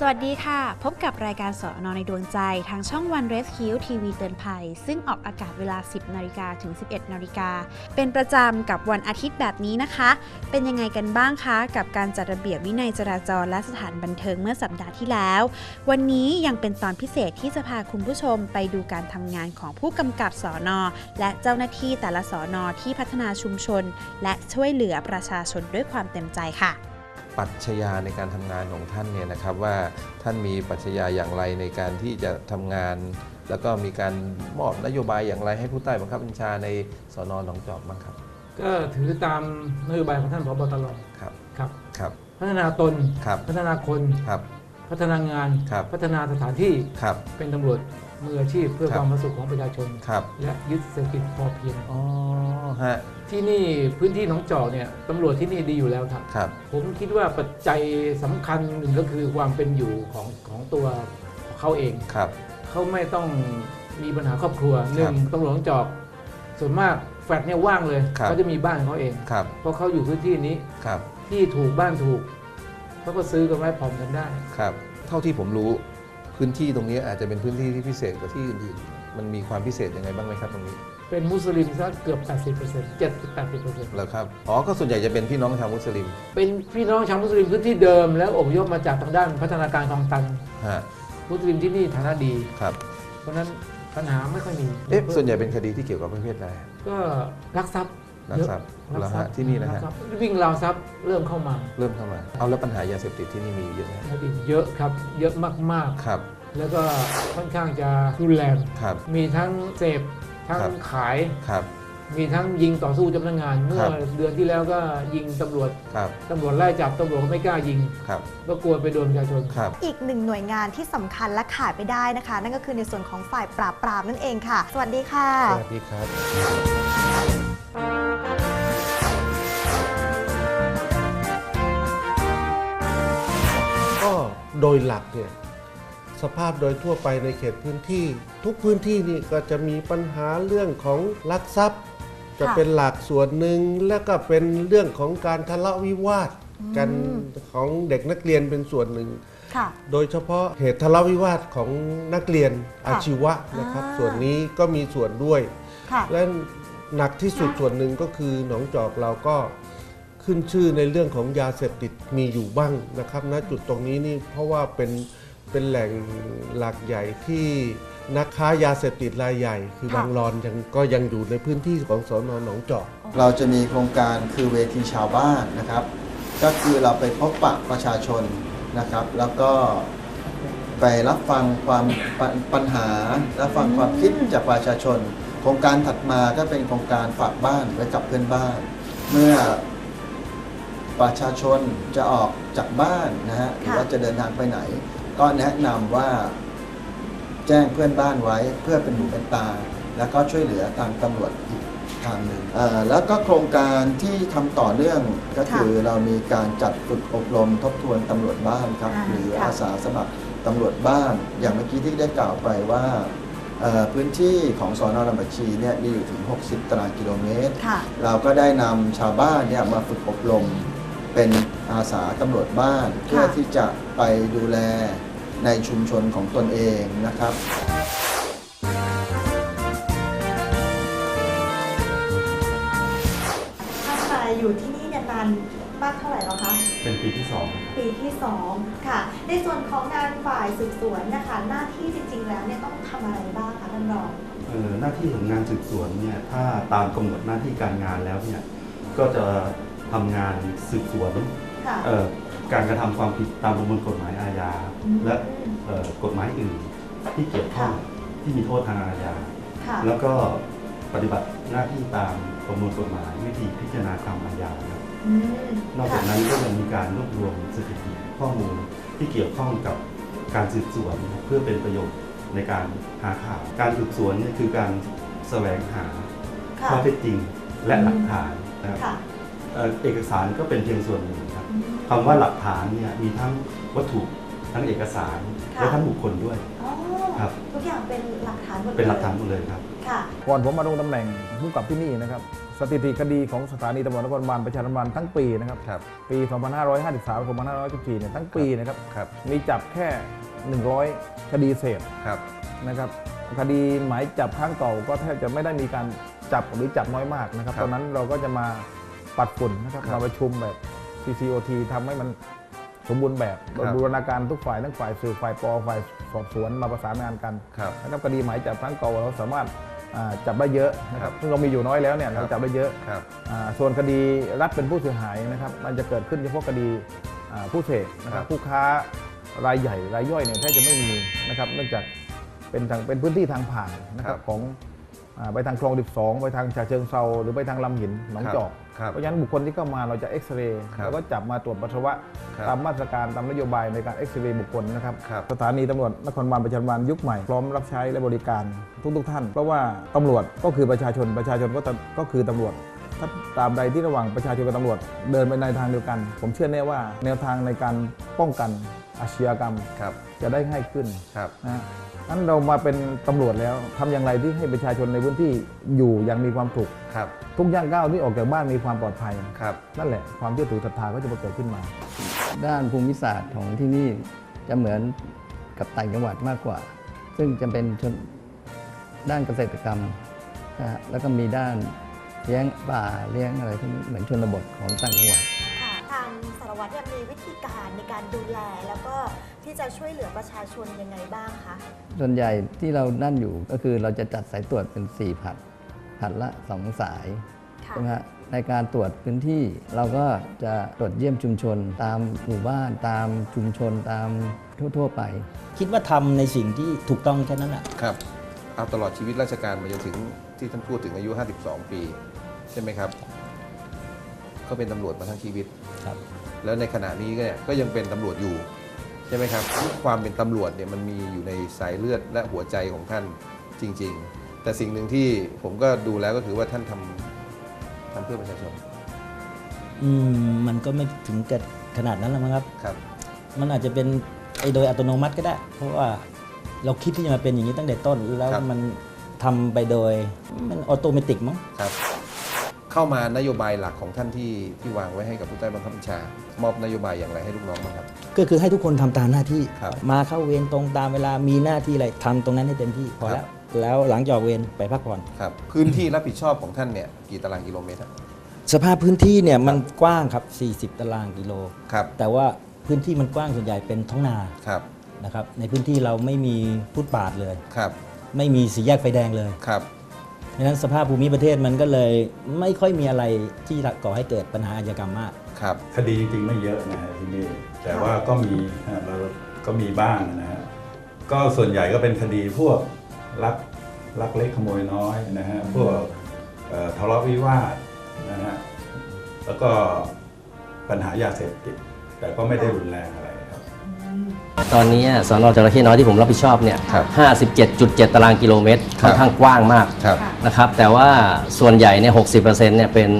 สวัสดีค่ะ พบกับรายการสอนอในดวงใจทางช่องวันเรสคิวทีวีเตือนภัย ซึ่งออกอากาศเวลา 10 นาฬิกาถึง 11 นาฬิกา เป็นประจำกับวันอาทิตย์แบบนี้นะคะ เป็นยังไงกันบ้างคะ กับการจัดระเบียบวินัยจราจรและสถานบันเทิงเมื่อสัปดาห์ที่แล้ว วันนี้ยังเป็นตอนพิเศษที่จะพาคุณผู้ชมไปดูการทำงานของผู้กำกับสอนอและเจ้าหน้าที่แต่ละสอนอที่พัฒนาชุมชน และช่วยเหลือประชาชนด้วยความเต็มใจค่ะ ปรัชญาในการทำงานของท่านเนี่ยนะครับว่าท่านมีปรัชญาอย่างไรในการที่จะทำงาน แล้วก็มีการมอบนโยบายอย่างไรให้ผู้ใต้บังคับบัญชาในสอนอนหนองจอกบ้างครับ ก็ถือตามนโยบายของท่านพบตรครับครับครับ พัฒนาตนครับพัฒนาคนครับพัฒนางานครับพัฒนาสถานที่ครับเป็นตำรวจ มืออาชีพเพื่อครับความประสุขของประชาชนครับและยึดเศรษฐกิจพอเพียงอ๋อฮะที่นี่พื้นที่หนองจอกเนี่ยตำรวจที่นี่ดีอยู่แล้วครับครับผมคิดว่าปัจจัยสำคัญหนึ่งก็คือความเป็นอยู่ของของตัวเขาเองครับเขาไม่ต้องมีปัญหาครอบครัวหครันึ่บงตำรวจหนองจอกส่วนมากแฟลตเนี่ยว่างเลยครับเขาจะมีบ้านของเขาเองครับเพราะเขาอยู่พื้นที่นี้ครับที่ถูกบ้านถูกเขาก็ซื้อกันไว้ผ่อนกันได้ครับ เท่าที่ผมรู้ พื้นที่ตรงนี้อาจจะเป็นพื้นที่ที่พิเศษกว่าที่อื่นๆ มันมีความพิเศษยังไงบ้างไหมครับตรงนี้ เป็นมุสลิมซะเกือบ 80% 70-80%แล้วครับ อ๋อ ก็ส่วนใหญ่จะเป็นพี่น้องชาวมุสลิม เป็นพี่น้องชาวมุสลิมพื้นที่เดิม แล้วอพยพมาจากทางด้านพัฒนาการคลองตัน ฮะ มุสลิมที่นี่ฐานะดี ครับ เพราะฉะนั้นปัญหาไม่ค่อยมี เอ๊ะ ส่วนใหญ่เป็นคดีที่เกี่ยวกับประเภทอะไรก็ลักทรัพย์ ลักทรัพย์เยอะแล้วลัฮะกทรัพย์ที่นี่นะลัฮะกทรัพย์วิ่งราวทรัพย์เริ่มเข้ามา เริ่มเข้ามา เอาแล้วปัญหายาเสพติดที่นี่มีเยอะไหมเยอะครับ เยอะมากครับๆแล้วก็ค่อนข้างจะรุนแรงครับมีทั้งเสพทั้งครับขายครับมีทั้งยิงต่อสู้เจ้าพนักงานเมื่คอรับเดือนที่แล้วก็ยิงตำรวจครับตำรวจไล่จับตำรวจก็ไม่กล้ายิงครับก็กลัวไปโดนประชาชนครับอีกหนึ่งหน่วยงานที่สำคัญและขาดไม่ได้นะคะ นั่นก็คือในส่วนของฝ่ายปราบปรามนั่นเองค่ะ สวัสดีค่ะ สวัสดีครับ โดยหลักเนี่ยสภาพโดยทั่วไปในเขตพื้นที่ ทุกพื้นที่นี่ก็จะมีปัญหาเรื่องของลักทรัพย์ จะเป็นหลักส่วนหนึ่งแล้วก็เป็นเรื่องของการทะเลาะวิวาทกันของเด็กนักเรียนเป็นส่วนหนึ่งค่ะโดยเฉพาะเหตุทะเลาะวิวาทของนักเรียนอาค่ะชีวะนะครับอ่าส่วนนี้ก็มีส่วนด้วยค่ะและหนักที่สุดส่วนหนึ่งก็คือหนองจอกเราก็ ขึ้นชื่อในเรื่องของยาเสพติดมีอยู่บ้างนะครับณจุดตรงนี้นี่เพราะว่าเป็นเป็นแหล่งหลักใหญ่ที่นักค้ายาเสพติดรายใหญ่ คือบางรอนยังก็ยังอยู่ในพื้นที่ของสอนอนหนองจอก เราจะมีโครงการคือเวทีชาวบ้านนะครับ ก็คือเราไปพบปะประชาชนนะครับ แล้วก็ไปรับฟังความปปัญหารับฟังความคิดจากประชาชน โครงการถัดมาก็เป็นโครงการฝากบ้านไว้กับเพื่อนบ้าน เมื่อ ประชาชนจะออกจากบ้านนะฮะหรือว่าจะเดินทางไปไหน ก็แนะนำว่าแจ้งเพื่อนบ้านไว้เพื่อเป็นหูเป็นตา แล้วก็ช่วยเหลือทางตำรวจอีกทางหนึ่งเอ่อแล้วก็โครงการที่ทำต่อเนื่องก็คือเรามีการจัดฝึกอบรมทบทวนตำรวจบ้านครับอ่าหรือค่ะอาสาสมัครตำรวจบ้าน อย่างเมื่อกี้ที่ได้กล่าวไปว่าเอ่อพื้นที่ของสอนอลำบัญชีเนี่ยมีอยู่ถึง 60 ตารางกิโลเมตรค่ะเราก็ได้นำชาวบ้านเนี่ยมาฝึกอบรม เป็นอาสาตำรวจบ้านเพื่อที่จะไปดูแลในชุมชนของตนเองนะครับ ถ้ามาอยู่ที่นี่เนี่ยนานมากเท่าไหร่แล้วคะ เป็นปีที่สองครับปีที่2ค่ะ ในส่วนของงานฝ่ายสืบสวนนะคะ หน้าที่จริง ๆ แล้วเนี่ยต้องทำอะไรบ้างคะท่านรอง เอ่อหน้าที่ของงานสืบสวนเนี่ยถ้าตามกำหนดหน้าที่การงานแล้วเนี่ยก็จะ ทำงานสืบสวนค่ะเอ่อการกระทำความผิดตามประมวลกฎหมายอาญาอืมและเอ่อกฎหมายอื่นที่เกี่ยวข้องค่ะที่มีโทษทางอาญา ค่ะแล้วก็ปฏิบัติหน้าที่ตามประมวลกฎหมายวิธีพิจารณาความอาญาครับ อืมนอกจากค่ะนั้นก็ยังมีการรวบรวมสถิติข้อมูลที่เกี่ยวข้องกับการสืบสวนนะครับเพื่อเป็นประโยชน์ในการหาข่าว การสืบสวนเนี่ยคือการแสวงหาค่ะ ข้อเท็จจริงและอืมหลักฐานนะครับค่ะ เอ่อเอกสารก็เป็นเพียงส่วนหนึ่งครับอืมคำว่าหลักฐานเนี่ยมีทั้งวัตถุทั้งเอกสารค่ะและทั้งบุคคลด้วยอ๋อครับทุกอย่างเป็นหลักฐานหมดเลยเป็นหลักฐานหมดเลยครับค่ะก่อนผมมาลงตำแหน่งผู้กำกับที่นี่นะครับสถิติคดีของสถานีตำรวจนครบาลประชาธิปไตยทั้งปีนะครับครับปี 2553 2554เนี่ยทั้งปีนะครับครับมีจับแค่ 100 คดีเศษครับนะครับคดีหมายจับครั้งเก่าก็แทบจะไม่ได้มีการจับหรือจับน้อยมากนะครับครับตอนนั้นเราก็จะมา ปัดฝุ่นนะครับครับมาประชุมแบบ CCOT ทำให้มันสมบูรณ์แบบโดยครับบูรณาการทุกฝ่ายทั้งฝ่ายสืบฝ่ายปอฝ่ายสอบสวนมาประสานงานกันครับนะครับคดีหมายจับครั้งเก่าเราสามารถอ่าจับได้เยอะนะคครัรับบซึ่งเรามีอยู่น้อยแล้วเนี่ยครัเราบจับได้เยอะครับอ่าส่วนคดีรัฐเป็นผู้เสียหายนะครับ มันจะเกิดขึ้นเฉพาะคดีอ่าผู้เสพนะคครัรับบผู้ค้ารายใหญ่รายย่อยเนี่ยแทบจะไม่มีนะครับ เนื่องจากเป็นทางเป็นพื้นที่ทางผ่านนะครับของอ่า ไปทางคลอง 12 ไปทางฉะเชิงเซาหรือไปทางลำหินหนองจอกครับเพราะฉะนั้นบุคคลที่เข้ามาเราจะเอ็กซเรย์ครับแล้วก็จับมาตรวจปัสสาวะครับตามมาตรการตามนโยบายในการเอ็กซเรย์บุคคลนะครับครับสถานีตำรวจนครบาลประชาธิปไตยยุคใหม่พร้อมรับใช้และบริการทุกๆท่าน เพราะว่าตำรวจก็คือประชาชนประชาชนก็ตก็คือตำรวจถ้าตราบใดที่ระหว่างประชาชนกับตำรวจเดินไปในทางเดียวกัน ผมเชื่อแน่ว่าแนวทางในการป้องกันอาชญากรรมครับจะได้ง่ายขึ้นครับนะ นั้นเรามาเป็นตำรวจแล้วทำอย่างไรที่ให้ประชาชนในพื้นที่อยู่อย่างมีความสุขครับทุกย่างก้าวที่ออกจากบ้านมีความปลอดภัย ครับ นั่นแหละความเชื่อถือศรัทธาก็จะมาเกิดขึ้นมา ด้านภูมิศาสตร์ของที่นี่จะเหมือนกับต่างจังหวัดมากกว่า ซึ่งจะเป็นชนด้านเกษตรกรรมนะฮะแล้วก็มีด้านเลี้ยงป่าเลี้ยงอะไรที่เหมือนชนบทของต่างจังหวัด วิธีการในการดูแลแล้วก็ที่จะช่วยเหลือประชาชนยังไงบ้างคะ ส่วนใหญ่ที่เรานั่นอยู่ก็คือเราจะจัดสายตรวจเป็น 4 ผัด ผัดละ 2 สายค่ะใช่ไหมฮะในการตรวจพื้นที่เราก็จะตรวจเยี่ยมชุมชน ตามหมู่บ้านตามชุมชนตามทั่ว ๆ ไป คิดว่าทำในสิ่งที่ถูกต้องแค่นั้นแหละครับเอาตลอดชีวิตราชการมาจนถึงที่ท่านพูดถึงอายุ 52 ปี ใช่ไหมครับ ก็เป็นตำรวจมาทั้งชีวิต ครับ แล้วในขณะนี้เนี่ยก็ยังเป็นตำรวจอยู่ ใช่ไหมครับความเป็นตำรวจเนี่ยมันมีอยู่ในสายเลือดและหัวใจของท่านจริง ๆ แต่สิ่งหนึ่งที่ผมก็ดูแล้วก็คือว่าท่านทำทำเพื่อประชาชนอืมมันก็ไม่ถึงกับขนาดนั้นแล้วมั้งครับ ครับ มันอาจจะเป็นไอ้โดยอัตโนมัติก็ได้ เพราะว่าเราคิดที่จะมาเป็นอย่างนี้ตั้งแต่ต้น แล้วครับ มันทำไปโดยมันออโตเมติกมั้ง ครับ เข้ามานโยบายหลักของท่านที่ที่วางไว้ให้กับผู้ใต้บังคับบัญชา มอบนโยบายอย่างไรให้ลูกน้องบ้างครับ ก็คือให้ทุกคนทำตามหน้าที่ ครับมาเข้าเวรตรงตามเวลามีหน้าที่อะไรทำตรงนั้นให้เต็มที่พอครัแล้วบแล้วหลังจากเวรไปพักผ่อน ครับ พื้นที่รับผิดชอบของท่านเนี่ยกี่ตารางกิโลเมตรครับสภาพพื้นที่เนี่ยมันกว้างครับ 40 ตารางกิโล ครับแต่ว่าพื้นที่มันกว้างส่วนใหญ่เป็นท้องนาครับนะครับในพื้นที่เราไม่มีฟุตบาทเลย ครับไม่มีสีแยกไฟแดงเลย ครับ ดังนั้นสภาพภูมิประเทศมันก็เลยไม่ค่อยมีอะไรที่ก่อให้เกิดปัญหาอาชญากรรมมาก ครับ คดีจริงๆไม่เยอะนะฮะที่นี่แต่ว่าก็มีฮะเราก็มีบ้างนะฮะก็ส่วนใหญ่ก็เป็นคดีพวกลักลักเล็กขโมยน้อยนะฮะพวกเอ่อทะเลาะวิวาทนะฮะแล้วก็ปัญหายาเสพติดแต่ก็ไม่ได้รุนแรงอะไรครับ ตอนนี้สอนอจระเข้น้อยที่ผมรับผิดชอบเนี่ยครับ57.7 ตารางกิโลเมตรครับค่อนข้างกว้างมากครับนะครับ แต่ว่าส่วนใหญ่เนี่ย60%เนี่ยเป็น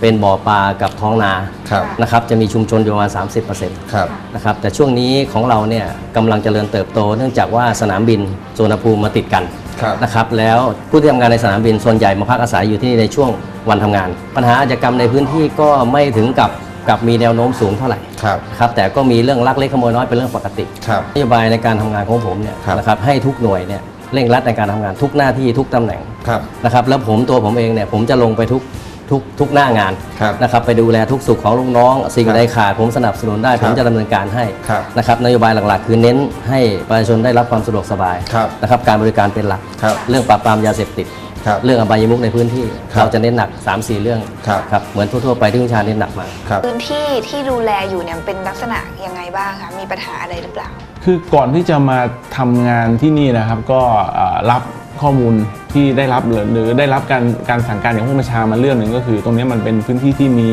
เป็นบ่อปลากับท้องนาครับนะครับจะมีชุมชนอยู่ประมาณ 30%ครับนะครับแต่ช่วงนี้ของเราเนี่ยกำลังเจริญเติบโต เนื่องจากว่าสนามบินสุวรรณภูมิมาติดกันครับนะครับแล้วผู้ที่ทำงานในสนามบินส่วนใหญ่มาพักอาศัยอยู่ที่นี่ในช่วงวันทำงาน ปัญหาอาชญากรรมในพื้นที่ก็ไม่ถึงกับ กับมีแนวโน้มสูงเท่าไหร่ครับ ครับแต่ก็มีเรื่องลักเล็กขโมยน้อยเป็นเรื่องปกติครับนโยบายในการทำงานของผมเนี่ยครับ นะครับให้ทุกหน่วยเนี่ยเร่งรัดในการทำงานทุกหน้าที่ทุกตำแหน่งครับ นะครับแล้วผมตัวผมเองเนี่ยผมจะลงไปทุกทุกทุกหน้างานครับนะครับไปดูแลทุกสุขของลูกน้อง สิ่งครับใดขาดผมสนับสนุนได้ครับผมจะดำเนินการให้ครับนะครับนโยบายหลักๆ คือเน้นให้ประชาชนได้รับความสะดวกสบายครับนะครับการบริการเป็นหลัก ครับ เรื่องปราบปรามยาเสพติด ครับเรื่องอบายมุกในพื้นที่ครับเราจะเน้นหนัก 3-4 เรื่องครับ ครับเหมือนทั่วๆไปที่คุณชาเน้นหนักมาครับ พื้นที่ที่ดูแลอยู่เนี่ยเป็นลักษณะยังไงบ้างคะมีปัญหาอะไรหรือเปล่า คือก่อนที่จะมาทำงานที่นี่นะครับ ก็เอ่อรับข้อมูลที่ได้รับหรือหรือได้รับการการสั่งการอย่างผู้บัญชามาเรื่องหนึ่งก็คือ ตรงนี้มันเป็นพื้นที่ที่มี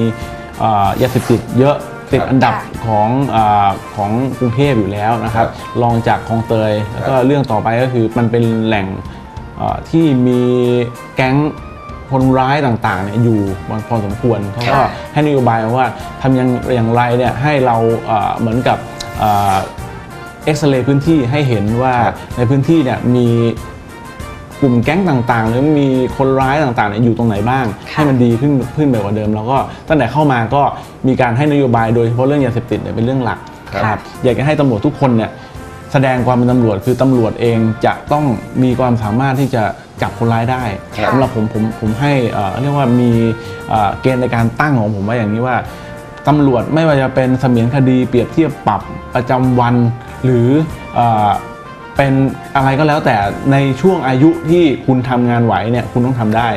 เอ่อยาเสพติดเยอะติดอันดับของเออของกรุงเทพอยู่แล้วนะครับ รองจากคลองเตยแล้วก็เรื่องต่อไปก็คือมันเป็นแหล่งเอ่อ ที่มีแก๊งคนร้ายต่างๆเนี่ยอยู่พอสมควรเขาก็ให้นโยบายมาว่าทำอย่างอย่างไรเนี่ยให้เราเอ่อเหมือนกับเอ่อเอ็กซเรย์พื้นที่ให้เห็นว่าในพื้นที่เนี่ยมีกลุ่มแก๊งต่างๆ หรือมีคนร้ายต่างๆเนี่ยอยู่ตรงไหนบ้าง ให้มันดีขึ้นขึ้นไปกว่าเดิม แล้วก็ตั้งแต่เข้ามาก็มีการให้นโยบายโดยเฉพาะเรื่องยาเสพติดเนี่ยเป็นเรื่องหลักครับอยากจะให้ตำรวจทุกคนเนี่ย แสดงความเป็นตำรวจคือตำรวจเองจะต้องมีความสามารถที่จะจับคนร้ายได้ครับสำหรับผมผมผมให้เอ่อเรียกว่ามีเอ่อเกณฑ์ในการตั้งของผมไว้อย่างนี้ว่าตำรวจไม่ว่าจะเป็นเสมียนคดีเปรียบเทียบปรับประจำวัน หรือเอ่อเป็นอะไรก็แล้วแต่ในช่วงอายุที่คุณทำงานไหวเนี่ยคุณต้องทำได้